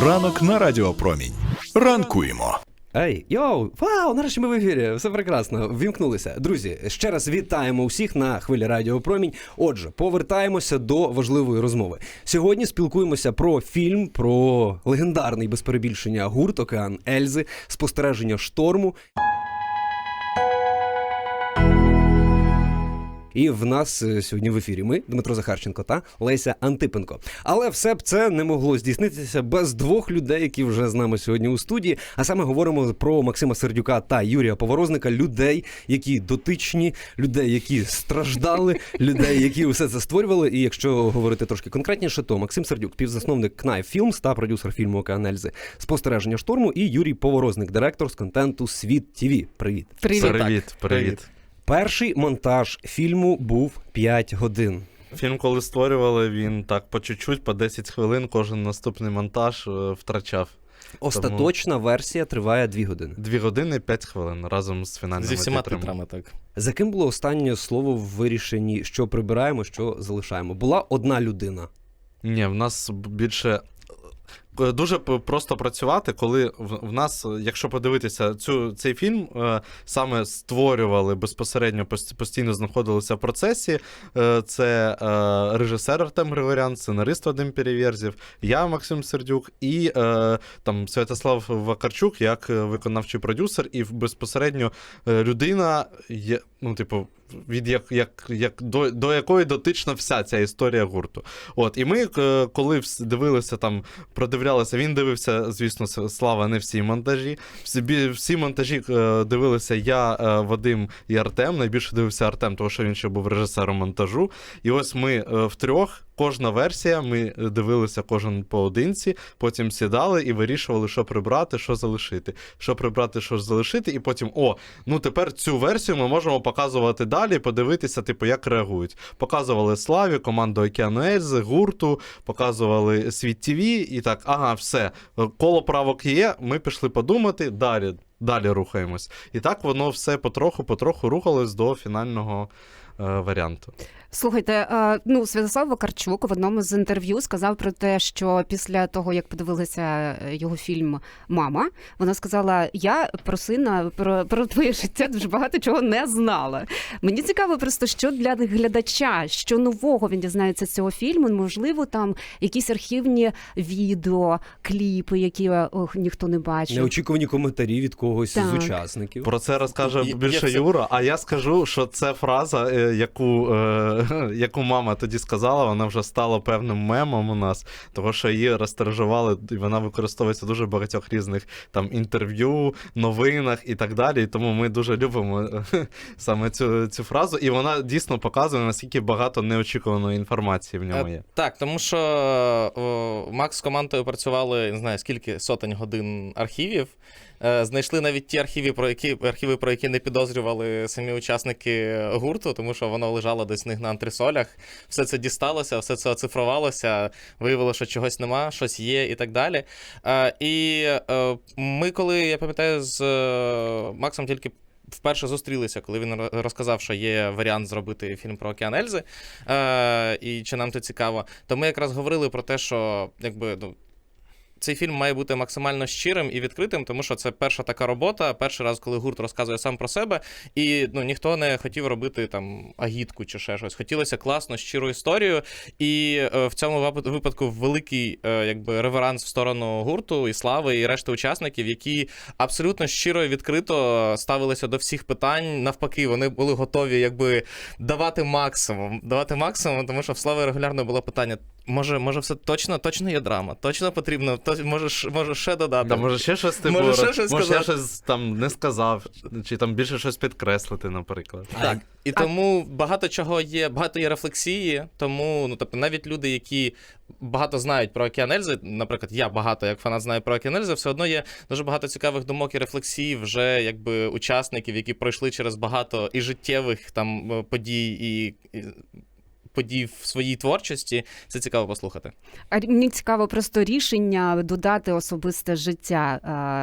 Ранок на Радіопромінь. Ранкуємо. Ей, йоу, вау, нарешті ми в ефірі. Все прекрасно. Вімкнулися. Друзі, ще раз вітаємо усіх на хвилі Радіо Промінь. Отже, повертаємося до важливої розмови. Сьогодні спілкуємося про фільм, про легендарний без перебільшення гурт Океан Ельзи, спостереження шторму. І в нас е, сьогодні в ефірі ми, Дмитро Захарченко та Леся Антипенко. Але все б це не могло здійснитися без двох людей, які вже з нами сьогодні у студії. А саме говоримо про Максима Сердюка та Юрія Поворозника, людей, які дотичні, людей, які страждали, людей, які усе це створювали. І якщо говорити трошки конкретніше, то Максим Сердюк, співзасновник Knife Films та продюсер фільму Океан Ельзи спостереження шторму, і Юрій Поворозник, директор з контенту Світ ТВ. Привіт. Привіт. Привіт, привіт. Перший монтаж фільму був 5 годин. Фільм, коли створювали, він так по чуть-чуть, по 10 хвилин, кожен наступний монтаж е, втрачав. Остаточна версія триває 2 години. Дві години 5 хвилин разом з фінальними Зі всіма титрами. титрами, так. За ким було останнє слово в вирішенні, що прибираємо, що залишаємо? Була одна людина. Ні, в нас більше. Е, Дуже просто працювати, коли в, нас, е, якщо подивитися цю, цей фільм, е, саме створювали безпосередньо постійно знаходилися в процесі. Це режисер Артем Григорян, сценарист Вадим Перевєрзів, я Максим Сердюк і там Святослав Вакарчук як виконавчий продюсер, і безпосередньо людина, є, ну, типу, від як, як, як до, до якої дотична вся ця історія гурту. От, і ми, коли дивилися там, продивлялися, він дивився, звісно, слава не всі монтажі. Всі, всі монтажі е, дивилися я, е, Вадим і Артем. Найбільше дивився Артем, тому що він ще був режисером монтажу. І ось ми е, втрьох. Кожна версія, ми дивилися кожен поодинці, потім сідали і вирішували, що прибрати, що залишити. Що прибрати, що залишити, і потім, о, ну тепер цю версію ми можемо показувати далі, подивитися, типу, як реагують. Показували Славі, команду Океану Ельзи, гурту, показували світ ТВ, і так, ага, все, коло правок є, ми пішли подумати, далі, далі рухаємось. І так воно все потроху-потроху рухалось до фінального варіанту. Слухайте, е, ну Святослав Вакарчук в одному з інтерв'ю сказав про те, що після того, як подивилися е, його фільм Мама, вона сказала: Я про сина, про, про твоє життя дуже багато чого не знала. Мені цікаво, просто що для глядача, що нового він дізнається з цього фільму. Можливо, там якісь архівні відео, кліпи, які ох, ніхто не бачив. Неочікувані коментарі від когось Так. з учасників. Про це розкаже більше. Юра, а я скажу, що це фраза, е, яку, е, яку мама тоді сказала, вона вже стала певним мемом у нас, тому що її розтиражували, і вона використовується в дуже багатьох різних там інтерв'ю, новинах і так далі. І тому ми дуже любимо е, саме цю, цю фразу, і вона дійсно показує, наскільки багато неочікуваної інформації в ньому Е, є. Так, тому що о, Макс з командою працювали не знаю скільки сотень годин архівів. Е, Знайшли навіть ті архіви, про які архіви, про які не підозрювали самі учасники гурту, тому що воно лежало десь них на антресолях. Все це дісталося, все це оцифрувалося, виявило, що чогось нема, щось є і так далі. Е, І е, ми, коли я пам'ятаю, з Максом тільки. Вперше зустрілися, коли він розказав, що є варіант зробити фільм про Океан Ельзи, е, і чи нам це цікаво. То ми якраз говорили про те, що якби ну. Цей фільм має бути максимально щирим і відкритим, тому що це перша така робота, перший раз, коли гурт розказує сам про себе, і ну ніхто не хотів робити там агітку чи ще щось. Хотілося класно, щиру історію. І е, в цьому випадку великий е, якби реверанс в сторону гурту і слави, і решти учасників, які абсолютно щиро і відкрито ставилися до всіх питань. Навпаки, вони були готові якби давати максимум, давати максимум, тому що в слави регулярно було питання. Може, може, все точно, точно є драма, точно потрібно, то, може, може ще додати. Да, може ще щось типу, Може, ще щось може, я сказати. щось там не сказав, чи там більше щось підкреслити, наприклад. Так. І тому багато чого є, багато є рефлексії. Тому, ну тобто, навіть люди, які багато знають про Океан Ельзи, наприклад, я багато як фанат знаю про Океан Ельзи, все одно є дуже багато цікавих думок і рефлексій вже якби учасників, які пройшли через багато і життєвих там е, подій і. і Подій в своїй творчості, це цікаво послухати. А мені цікаво просто рішення додати особисте життя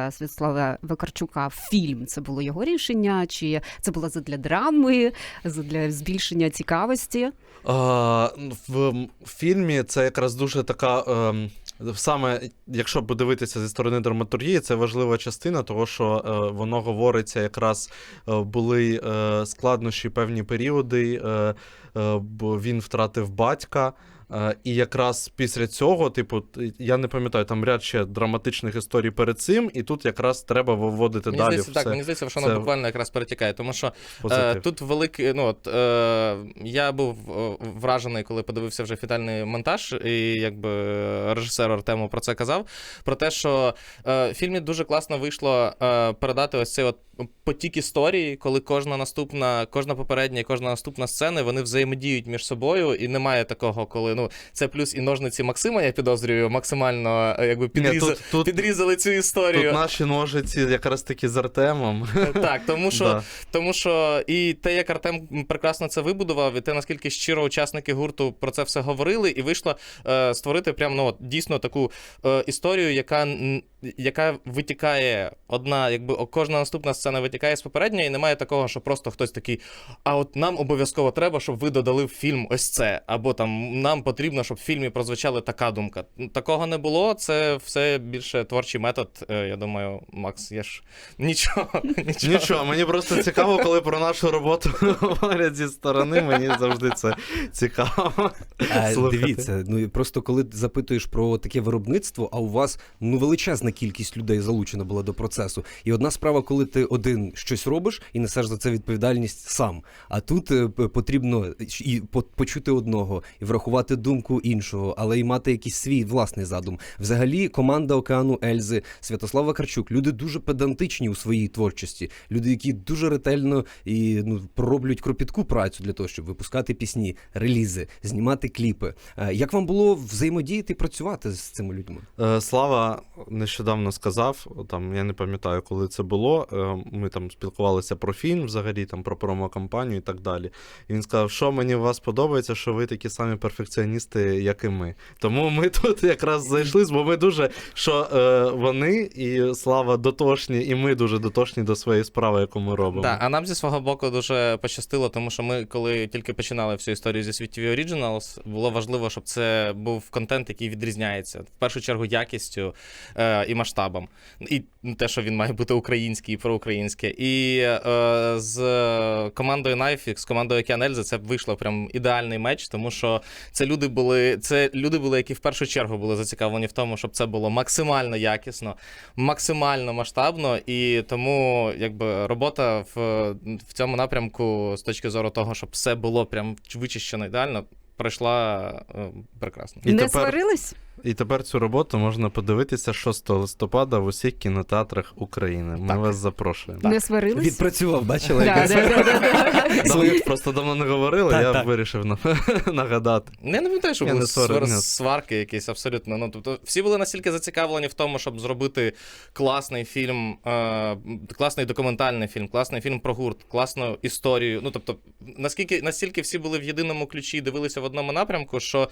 е, Святослава Вакарчука в фільм. Це було його рішення, чи це було задля драми, задля збільшення цікавості? А, в фільмі це якраз дуже така ем, Саме якщо подивитися зі сторони драматургії, це важлива частина, того що е, воно говориться, якраз е, були е, складнощі певні періоди, е, бо він втратив батька. Е, і якраз після цього, типу, я не пам'ятаю, там ряд ще драматичних історій перед цим, і тут якраз треба виводити Мені далі здається, все так, мені здається, що це воно буквально якраз перетікає, тому що. Е, тут великий. Ну от е, я був е, вражений, коли подивився вже фінальний монтаж, і якби режисер Артему про це казав. Про те, що е, в фільмі дуже класно вийшло е, передати ось цей от потік історії, коли кожна наступна, кожна попередня і кожна наступна сцена вони взаємодіють між собою, і немає такого, коли ну це плюс і ножниці Максима, я підозрюю, максимально якби якби Ні, тут, тут, підрізали цю історію. тут наші ножиці якраз таки з Артемом. Так, тому що Да. тому що і те, як Артем прекрасно це вибудував, і те, наскільки щиро учасники гурту про це все говорили, і вийшло е, створити прям ну, дійсно таку е, історію, яка, яка витікає одна, якби кожна наступна сцена витікає з попередньої, і немає такого, що просто хтось такий. А от нам обов'язково треба, щоб ви додали в фільм ось це. Або там нам потрібно, щоб в фільмі прозвучала така думка. Такого не було. Це все більше творчий метод. Е, я думаю, Макс, я ж нічого. Нічого. Нічого, мені просто цікаво, коли про нашу роботу говорять зі сторони, мені завжди це цікаво. А, дивіться, ну просто коли запитуєш про таке виробництво, а у вас ну величезна кількість людей залучена була до процесу. І одна справа, коли ти один щось робиш і несеш за це відповідальність сам. А тут е, потрібно і по- почути одного, і врахувати думку іншого, але й мати якийсь свій власний задум. Взагалі, команда океану Ельзи, Святослав Вакарчук, люди дуже педантичні у своїй творчості, люди, які дуже ретельно і ну пророблюють кропітку працю для того, щоб випускати пісні, релізи, знімати кліпи. Е, Як вам було взаємодіяти і працювати з цими людьми? Е, Слава нещодавно сказав, там я не пам'ятаю, коли це було. е, Ми там спілкувалися про фільм, взагалі там про промо-кампанію і так далі. І він сказав, що мені у вас подобається, що ви такі самі перфекціоністи, як і ми. Тому ми тут якраз зайшли, бо ми дуже що е, вони і Слава дотошні, і ми дуже дотошні до своєї справи, яку ми робимо. Так, а нам зі свого боку дуже пощастило, тому що ми, коли тільки починали всю історію зі світ TV Originals, було важливо, щоб це був контент, який відрізняється в першу чергу якістю е, і масштабом. І те, що він має бути український і проукраїнський. І е, з командою Knifex, з командою Океан це вийшло прям ідеальний меч, тому що це люди були, це люди були, які в першу чергу були зацікавлені в тому, щоб це було максимально якісно, максимально масштабно, і тому якби робота в, в цьому напрямку з точки зору того, щоб все було прям вичищено ідеально, пройшла е, прекрасно. І не тепер- сварились? І тепер цю роботу можна подивитися 6 листопада в усіх кінотеатрах України. Ми Так. вас запрошуємо. Не сварились? Відпрацював, бачили? Да, да, да, да, да. Давно, просто давно не говорили, Так, я так. вирішив на- нагадати. Я не пам'ятаю, що Я були не свар- ні. сварки якісь абсолютно. Ну, тобто, всі були настільки зацікавлені в тому, щоб зробити класний фільм, е, класний документальний фільм, класний фільм про гурт, класну історію. Ну, тобто, наскільки настільки всі були в єдиному ключі і дивилися в одному напрямку, що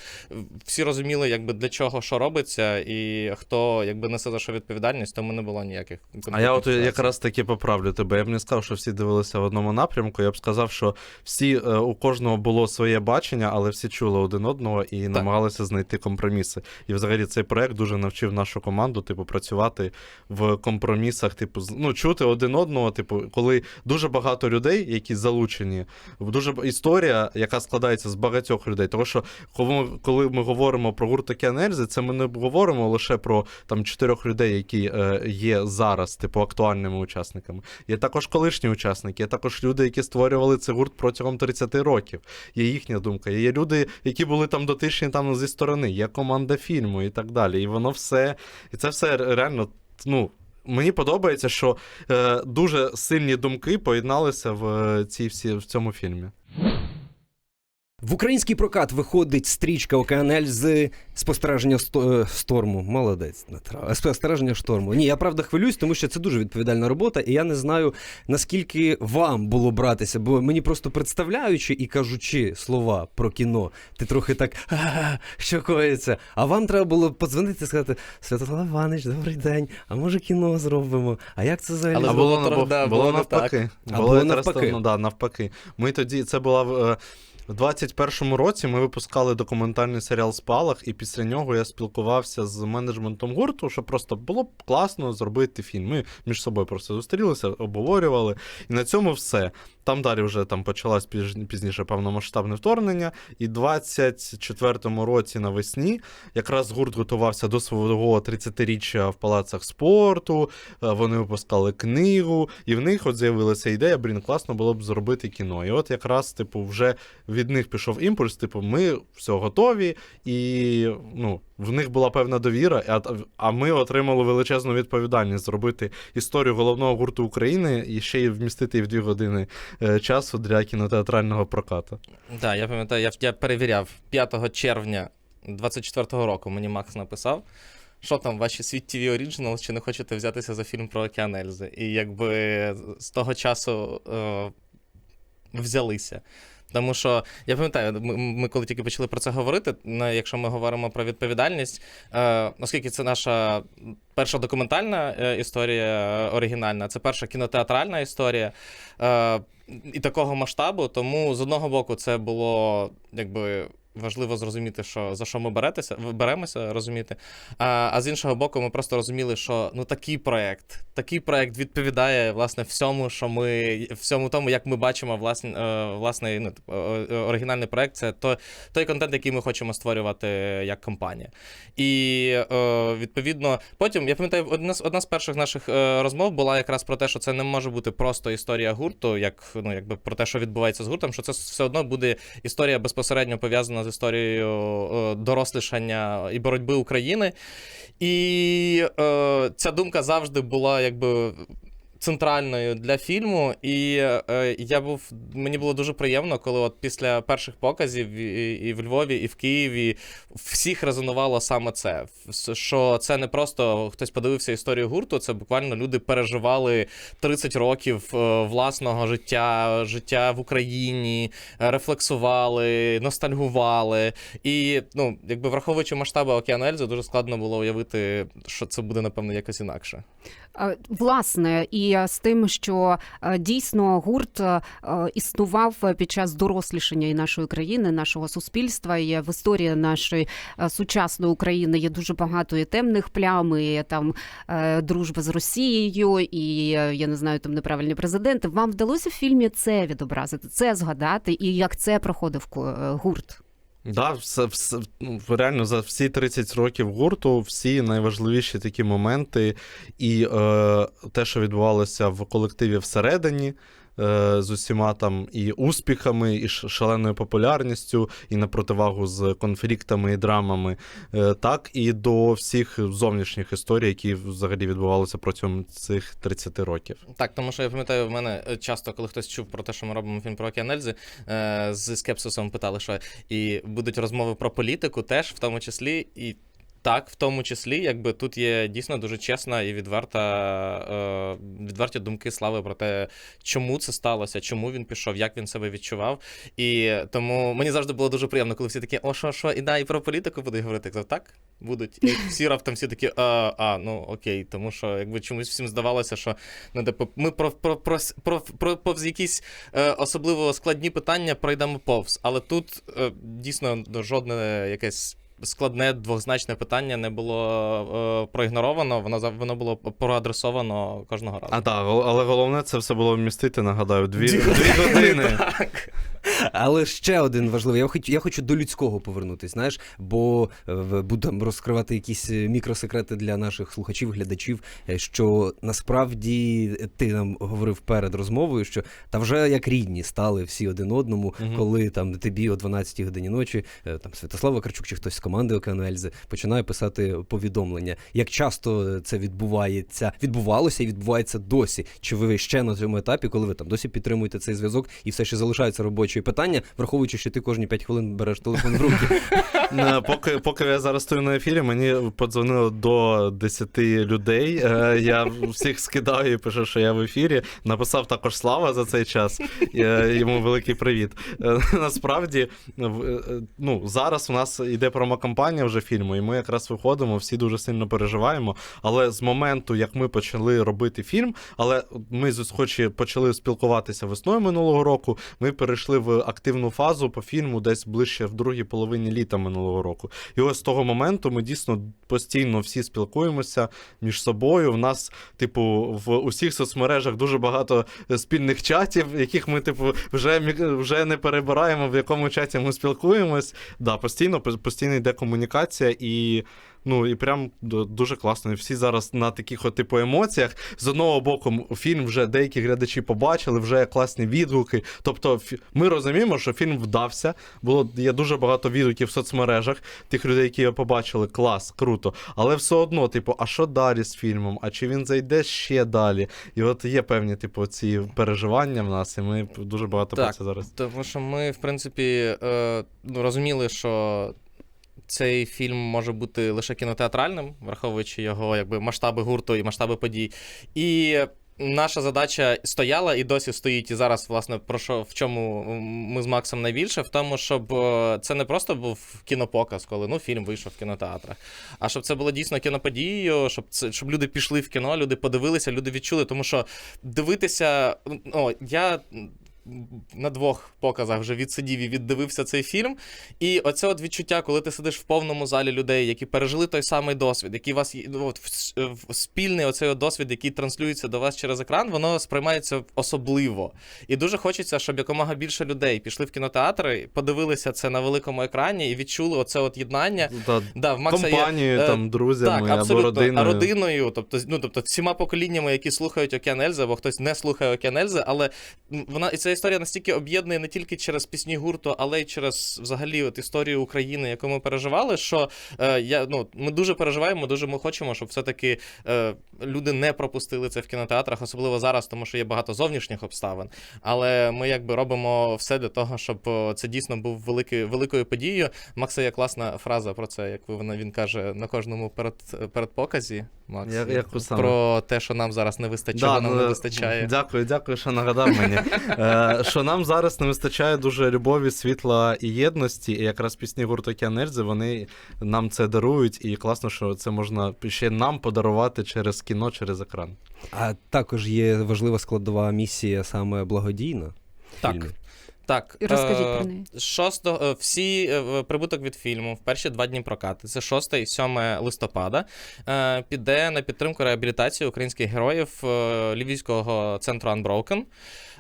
всі розуміли, якби для чого що робиться, і хто якби несе за що відповідальність, тому не було ніяких. А я от якраз таки поправлю тебе. Я б не сказав, що всі дивилися в одному напрямку. Я б сказав, що всі е, у кожного було своє бачення, але всі чули один одного і намагалися знайти компроміси. І взагалі цей проект дуже навчив нашу команду, типу, працювати в компромісах, типу, ну, чути один одного, типу, коли дуже багато людей, які залучені, дуже історія, яка складається з багатьох людей. Тому що коли ми, коли ми говоримо про гурт «Океан Ельзи», це ми не говоримо лише про там чотирьох людей, які е, є зараз, типу, актуальними учасниками. Є також колишні учасники, є також люди, які створювали цей гурт протягом 30 років. Є їхня думка. Є люди, які були там дотичні там зі сторони, є команда фільму і так далі. І воно все, і це все реально, ну. Мені подобається, що е, дуже сильні думки поєдналися в, е, цій всі, в цьому фільмі. В український прокат виходить стрічка Океанель з спостереження е. Молодець, Дмитро. Е, Спостереження шторму. Ні, я правда хвилююсь, тому що це дуже відповідальна робота, і я не знаю, наскільки вам було братися, бо мені просто представляючи і кажучи слова про кіно, ти трохи так що коїться. А вам треба було подзвонити і сказати: Святослав Іванович, добрий день. А може кіно зробимо? А як це взагалі? Але було було, було, було навпаки. А Було було навпаки. Ну, да, навпаки. Ми тоді, це була. В 21-му році ми випускали документальний серіал Спалах, і після нього я спілкувався з менеджментом гурту, що просто було б класно зробити фільм. Ми між собою просто зустрілися, обговорювали. І на цьому все. Там далі вже там почалось піз- пізніше повномасштабне вторгнення. І в 24-му році навесні якраз гурт готувався до свого 30-річчя в палацах спорту. е, Вони випускали книгу, і в них от з'явилася ідея, блін, класно було б зробити кіно. І от якраз, типу, вже від них пішов імпульс, типу, ми все готові, і ну, в них була певна довіра, а, а ми отримали величезну відповідальність зробити історію головного гурту України і ще й вмістити в дві години е, часу для кінотеатрального прокату. Так, я пам'ятаю, я, я перевіряв 5 червня 24-го року мені Макс написав. Що там, ваші світ TV Original, чи не хочете взятися за фільм про Океан Ельзи? І якби з того часу е, взялися. Тому що я пам'ятаю, ми, ми коли тільки почали про це говорити, якщо ми говоримо про відповідальність, е, оскільки це наша перша документальна е, історія е, оригінальна, це перша кінотеатральна історія е, і такого масштабу, тому з одного боку це було якби. Важливо зрозуміти, що за що ми беретеся, беремося, розуміти. А, а з іншого боку, ми просто розуміли, що ну такий проект, такий проект відповідає власне всьому, що ми всьому тому, як ми бачимо власне, е, власне ну, типу, оригінальний проект. Це той, той контент, який ми хочемо створювати як компанія. І е, відповідно, потім я пам'ятаю, одна з одна з перших наших е, розмов була якраз про те, що це не може бути просто історія гурту, як ну якби про те, що відбувається з гуртом, що це все одно буде історія безпосередньо пов'язана історією е, дорослішання і боротьби України. І е, ця думка завжди була якби. Центральною для фільму, і е, я був мені було дуже приємно, коли от після перших показів і, і в Львові, і в Києві всіх резонувало саме це. Що це не просто хтось подивився історію гурту, це буквально люди переживали 30 років е, власного життя, життя в Україні, рефлексували, ностальгували. І ну, якби враховуючи масштаби Океан Ельзи, дуже складно було уявити, що це буде, напевно, якось інакше. Власне, і е, з тим, що е, дійсно гурт е, існував під час дорослішання і нашої країни, нашого суспільства. І в історії нашої сучасної України є дуже багато і темних плям, і там дружба з Росією, і я не знаю, там неправильні президенти. Вам вдалося в фільмі це відобразити, це згадати, і як це проходив гурт? Да, все, все, ну, реально за всі 30 років гурту, всі найважливіші такі моменти, і е, те, що відбувалося в колективі всередині. Е, З усіма там і успіхами, і шаленою популярністю, і на противагу з конфліктами і драмами, е, так і до всіх зовнішніх історій, які взагалі відбувалися протягом цих 30 років. Так, тому що я пам'ятаю, в мене часто, коли хтось чув про те, що ми робимо фільм про Океан Ельзи, е, з скепсисом питали, що і будуть розмови про політику теж, в тому числі, і. Так, в тому числі, якби тут є дійсно дуже чесна і відверта, е, відверті думки слави про те, чому це сталося, чому він пішов, як він себе відчував. І тому мені завжди було дуже приємно, коли всі такі, о, що, що, і да, і про політику будуть говорити. Я казав, так, будуть. І всі раптом всі такі, а, а, ну окей, тому що якби чомусь всім здавалося, що ну, типу, ми про, про, про, про, про повз якісь е, особливо складні питання пройдемо повз. Але тут е, дійсно жодне якесь. Складне двозначне питання не було е, проігноровано, воно за- воно було проадресовано кожного разу. А так, але головне це все було вмістити, нагадаю, дві, дві години. Але ще один важливий. Я хочу, я хочу до людського повернутися, знаєш, бо е, будемо розкривати якісь е, мікросекрети для наших слухачів, глядачів. е, Що насправді ти нам говорив перед розмовою, що та вже як рідні стали всі один одному, Мгм. коли там тобі о 12 годині ночі, там Святослав Вакарчук чи хтось команди Океану Ельзи починає писати повідомлення. Як часто це відбувається, відбувалося і відбувається досі? Чи ви ще на цьому етапі, коли ви там досі підтримуєте цей зв'язок і все ще залишаються робочі питання, враховуючи, що ти кожні 5 хвилин береш телефон в руки? Поки, поки я зараз стою на ефірі, мені подзвонило до 10 людей. Е, Я всіх скидаю і пишу, що я в ефірі. Написав також Слава за цей час. Е, Йому великий привіт. Е, Насправді, ну, зараз у нас йде про кампанія вже фільму, і ми якраз виходимо, всі дуже сильно переживаємо. Але з моменту, як ми почали робити фільм, але ми хоч і почали спілкуватися весною минулого року, ми перейшли в активну фазу по фільму десь ближче в другій половині літа минулого року. І ось з того моменту ми дійсно постійно всі спілкуємося між собою. В нас, типу, в усіх соцмережах дуже багато спільних чатів, яких ми, типу, вже, вже не перебираємо, в якому чаті ми спілкуємось. Да, постійно, постійно йде комунікація і. Ну і прям дуже класно. І всі зараз на таких от типу емоціях. З одного боку, фільм вже деякі глядачі побачили, вже класні відгуки. Тобто, ми розуміємо, що фільм вдався. Було є дуже багато відгуків в соцмережах тих людей, які його побачили. Клас, круто. Але все одно, типу, а що далі з фільмом? А чи він зайде ще далі? І от є певні, типу, ці переживання в нас, і ми дуже багато про це зараз. Тому що ми, в принципі, е, ну, розуміли, що цей фільм може бути лише кінотеатральним, враховуючи його якби, масштаби гурту і масштаби подій. І наша задача стояла і досі стоїть, і зараз, власне, про що в чому ми з Максом найбільше, в тому, щоб е, це не просто був кінопоказ, коли ну, фільм вийшов в кінотеатрах, а щоб це було дійсно кіноподією, щоб це щоб люди пішли в кіно, люди подивилися, люди відчули. Тому що дивитися, ну, я на двох показах вже відсидів і віддивився цей фільм. І оце от відчуття, коли ти сидиш в повному залі людей, які пережили той самий досвід, який вас ну, от, в- спільний оцей от досвід, який транслюється до вас через екран, воно сприймається особливо. І дуже хочеться, щоб якомога більше людей пішли в кінотеатри, подивилися це на великому екрані і відчули оце от єднання. Да, Да, в Макса компанією, е, там, друзями так, або родиною. Родиною, тобто, ну, тобто всіма поколіннями, які слухають Океан Ельзи, або хтось не слухає Океан Ельзи, але вона і ця історія настільки об'єднує не тільки через пісні гурту, але й через взагалі от історію України, яку ми переживали. Що е, я ну ми дуже переживаємо, дуже ми хочемо, щоб все-таки е, люди не пропустили це в кінотеатрах, особливо зараз, тому що є багато зовнішніх обставин. Але ми якби робимо все для того, щоб е, це дійсно був великий, великою подією. Макса є класна фраза про це, як вона він каже на кожному перед, передпоказі. Макс, Я- яку саме? про те, що нам зараз не вистачає, чого нам ну, не е, вистачає. Дякую, дякую, що нагадав мені. Е, що нам зараз не вистачає дуже любові, світла і єдності. І якраз пісні гурту Кіанельзи, вони нам це дарують, і класно, що це можна ще нам подарувати через кіно, через екран. А також є важлива складова місія саме благодійна. Так. фільмі. Так, Розкажіть е, про неї. 6, е, всі е, прибуток від фільму в перші два дні прокати, це 6 і 7 листопада, піде на підтримку реабілітації українських героїв Львівського центру Unbroken.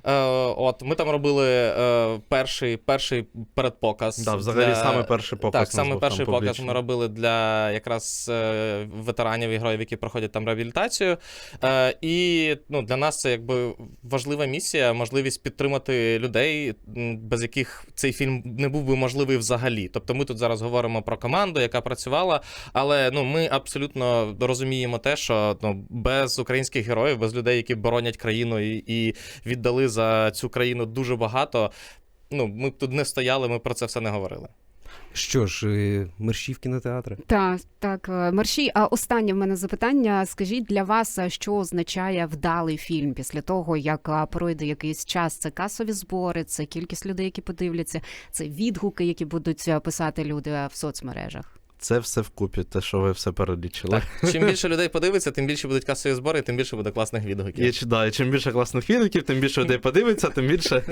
Е, От ми там робили е, перший, перший передпоказ. Да, взагалі, саме перший показ Так, саме перший там показ ми робили для якраз е, ветеранів і героїв, які проходять там реабілітацію. Е, І ну, для нас це якби важлива місія, можливість підтримати людей, без яких цей фільм не був би можливий взагалі. Тобто ми тут зараз говоримо про команду, яка працювала, але ну, ми абсолютно розуміємо те, що ну, без українських героїв, без людей, які боронять країну і, і віддали за цю країну дуже багато. Ну, ми б тут не стояли, ми про це все не говорили. Що ж, е, мерщі в кінотеатри. Так, так, е, Марші. А останнє в мене запитання. Скажіть для вас, що означає вдалий фільм після того, як пройде якийсь час? Це касові збори, це кількість людей, які подивляться, це відгуки, які будуть е, писати люди в соцмережах. Це все вкупі, те, що ви все перелічили. Чим більше людей подивиться, тим більше будуть касові збори, тим більше буде класних відгуків. І, чи- да, і чим більше класних відгуків, тим більше людей подивиться, тим більше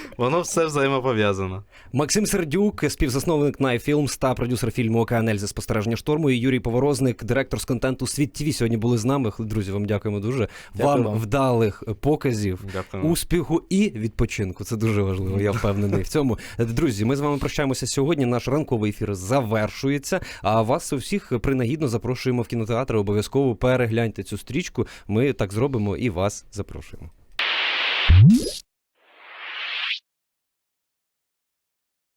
воно все взаємопов'язано. Максим Сердюк, співзасновник Найфілмс та продюсер фільму Океан Ельзи спостереження шторму. І Юрій Поворозник, директор з контенту Світ ТВ, сьогодні були з нами. Друзі, вам дякуємо дуже. Дякую вам вам. вдалих показів. Дякую. Успіху і відпочинку. Це дуже важливо, я впевнений в цьому. Друзі, ми з вами прощаємося сьогодні. Наш ранковий ефір завершується. А вас усіх принагідно запрошуємо в кінотеатр. Обов'язково перегляньте цю стрічку. Ми так зробимо і вас запрошуємо.